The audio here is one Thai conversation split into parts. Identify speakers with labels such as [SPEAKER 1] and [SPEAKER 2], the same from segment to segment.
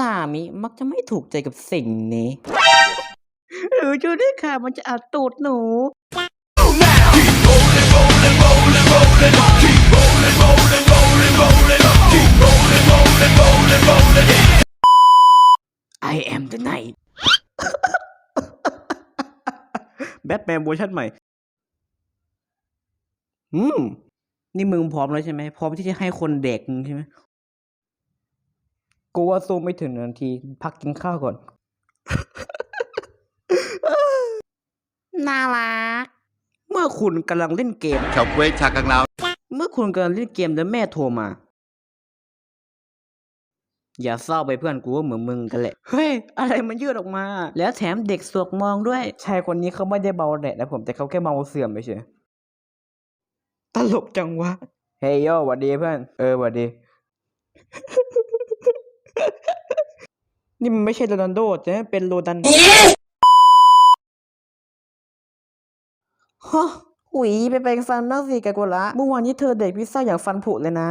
[SPEAKER 1] ลามิมักจะไม่ถูกใจกับสิ่งนี้หรือช่วยด้วยค่ะ มันจะอัดตูดหนู I am the night แบทแมนเวอร์ชันใหม่ อืม นี่มึงพร้อมแล้วใช่ไหม พร้อมที่จะให้คนเด็กมึงใช่ไหม กูว่าสู้ไม่ถึงหนึ่งนาที พักกินข้าวก่อน น่ารัก เมื่อคุณกำลังเล่นเกม
[SPEAKER 2] chọc quê cha càng lao
[SPEAKER 1] เมื่อคุณกำลังเล่นเกมแล้วแม่โทรมา อย่าเศร้าไปเพื่อนกูว่าเหมือนมึงกันแหละ เฮ้ย อะไรมันยืดออกมา แล้วแถมเด็กสวกมองด้วย ชายคนนี้เขาไม่ได้เบาแดดนะผมแต่เขาแค่เมาเสื่อมไปเฉยตลกจังวะ เฮ้ยโยหวัดดีเพื่อน เออหวัดดี นี่มันไม่ใช่โรนัลโดแต่มันเป็นโรดันฮะหุยไปแปรงฟันบ้างสิแกกุละเมื่อวานนี้เธอเด็กพิซซ่าอย่างฟันผุเลยนะ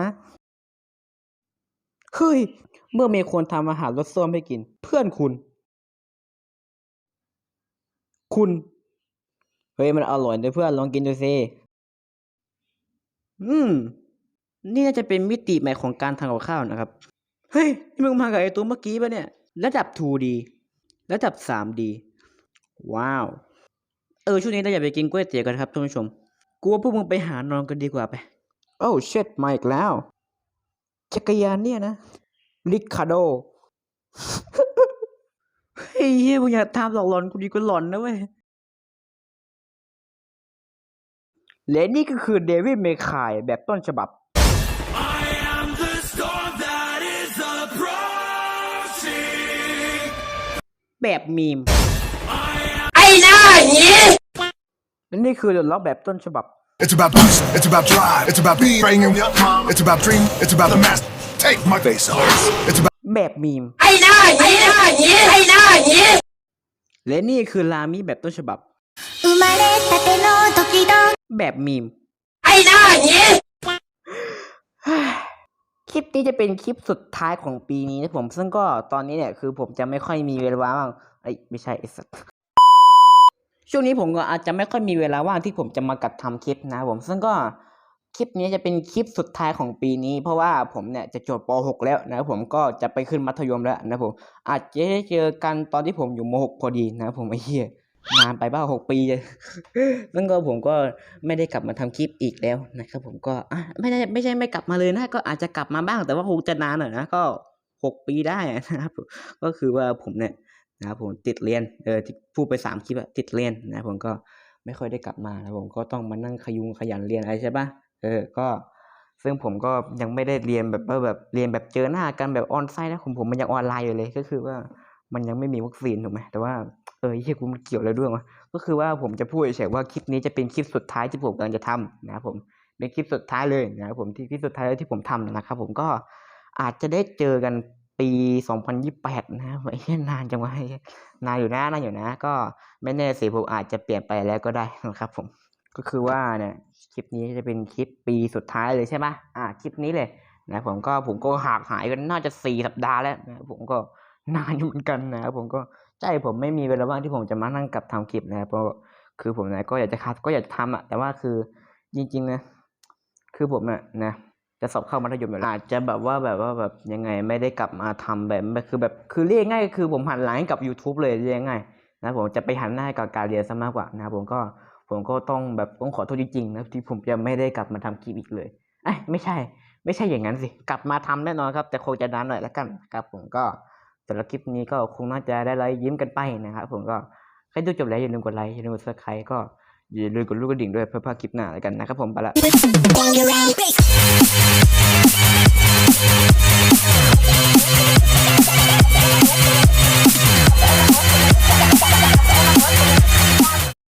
[SPEAKER 1] เฮ้ย เมื่อมีคนทำอาหารรสส้วมให้กิน เพื่อนคุณ คุณ เฮ้ย มันอร่อยนะเพื่อนลองกินดูสิ อืม นี่น่าจะเป็นมิติใหม่ของการทำกับข้าวนะครับ เฮ้ย นี่มึงมากับไอ้ตัวเมื่อกี้ปะเนี่ย ระดับ 2D ระดับ 3D ว้าว เออช่วงนี้เราอย่าไปกินก๋วยเตี๋ยวกันครับท่านผู้ชมกลัวพวกมึงไปหานอนกันดีกว่าไป โอ้เช็ดมาอีกแล้ว จักรยานเนี่ยนะริคาโดเฮ้ยเหี้ยมึงอย่าทำหลอกหลอนกูดีกว่าหลอนนะเว้ยและนี่ก็คือเดวิดเมคายแบบต้นฉบับ แบบมีม
[SPEAKER 3] ไอ้
[SPEAKER 1] หน้านี้นี่คือเดอะล็อกแบบต้นฉบับ
[SPEAKER 4] It's about passion, it's about drive, it's about being bringing up mom, it's about dream, it's about the master. Take my face off. It's about
[SPEAKER 1] แบบมีม
[SPEAKER 5] ไอ้หน้านี้ไอ้หน้านี้ไอ้หน้านี้
[SPEAKER 1] และนี่คือลามิแบบต้นฉบับ แบบมีม
[SPEAKER 5] ไอ้หน้านี้
[SPEAKER 1] คลิปนี้จะเป็นคลิปสุดท้ายของปีนี้นะผม ซึ่งก็ตอนนี้เนี่ยคือผมจะไม่ค่อยมีเวลาว่างไอ้ไม่ใช่ไอ้สัสช่วงนี้ผมก็อาจจะไม่ค่อยมีเวลาว่างที่ผมจะมากัดทำคลิปนะผมซึ่งก็คลิปนี้จะเป็นคลิปสุดท้ายของปีนี้ เพราะว่าผมเนี่ยจะจบป .6 แล้วนะผมก็จะไปขึ้นมัธยมแล้วนะผมอาจจะได้เจอกันตอนที่ผมอยู่ม .6 พอดีนะผมไอ้เหี้ย นานไปบ้าหกปีเลยซึ่งก็ผมก็ไม่ได้กลับมาทำคลิปอีกแล้วนะครับ ผมก็อไม่ได้ไม่ใช่ไม่กลับมาเลยนะ ก็อาจจะกลับมาบ้างแต่ว่าคงจะนานหน่อยนะก็หกปีได้นะครับก็คือว่าผมเนี่ยนะครับผมติดเรียนเออพูดไปสามคลิปอะติดเรียนนะผมก็ไม่ค่อยได้กลับมานะผมก็ต้องมานั่งขยุงขยันเรียนอะไรใช่ปะเออก็ซึ่งผมก็ยังไม่ได้เรียนแบบว่าแบบเรียนแบบเจอหน้ากันแบบออนไซต์นะผมผมมันยังออนไลน์อยู่เลยก็คือว่ามันยังไม่มีวัคซีนถูกไหมแต่ว่า เออเฮียกูมันเกี่ยวอะไรด้วยวะก็คือว่าผมจะพูดเฉยว่าคลิปนี้จะเป็นคลิปสุดท้ายที่ผมกำลังจะทำนะครับผมเป็นคลิปสุดท้ายเลยนะครับผมที่คลิปสุดท้ายที่ผมทำนะครับ ผมก็อาจจะได้เจอกันปี 2028 นะครับไอ้เหี้ยนานจังวะไอ้เหี้ยนานอยู่นะนานอยู่นะ ก็ไม่แน่สิผมอาจจะเปลี่ยนไปแล้วก็ได้นะครับ ผมก็คือว่าเนี่ยคลิปนี้จะเป็นคลิปปีสุดท้ายเลยใช่ไหมอ่าคลิปนี้เลยนะผมก็ผมก็หากหายกันน่าจะสี่สัปดาห์แล้วนะผมก็นานอยู่เหมือนกันนะผมก็ ใช่ผมไม่มีเวลาว่างที่ผมจะมานั่งกลับทำคลิปนะครับเพราะคือผมนะก็อยากจะคัดก็อยากจะทำอะแต่ว่าคือจริง ๆ นะ คือผมอะนะจะสอบเข้ามัธยมอยู่แล้วอาจจะแบบว่าแบบว่าแบบยังไงไม่ได้กลับมาทำแบบคือแบบคือเรียกง่ายคือผมหันหลังกับ YouTube เลยเรียกง่ายนะผมจะไปหันหน้าให้กับการเรียนซะมากกว่านะครับผมก็ผมก็ต้องแบบต้องขอโทษจริงๆนะที่ผมจะไม่ได้กลับมาทำคลิปอีกเลยเอ้ไม่ใช่ ไม่ใช่อย่างนั้นสิ กลับมาทำแน่นอนครับ แต่คงจะนานหน่อยแล้วกันครับผมก็ำหรับคลิปนี้ก็คงน่าจะได้ไลค์ยิ้มกันไปนะครับผมก็ใครดูจบแล้วอย่าลืมกดไลค์อย่าลืมกดซับสไครต์ก็อย่าลืมกดลูกกระดิ่งด้วยเพื่อพลาดคลิปหน้าแล้วกันนะครับผมไปละ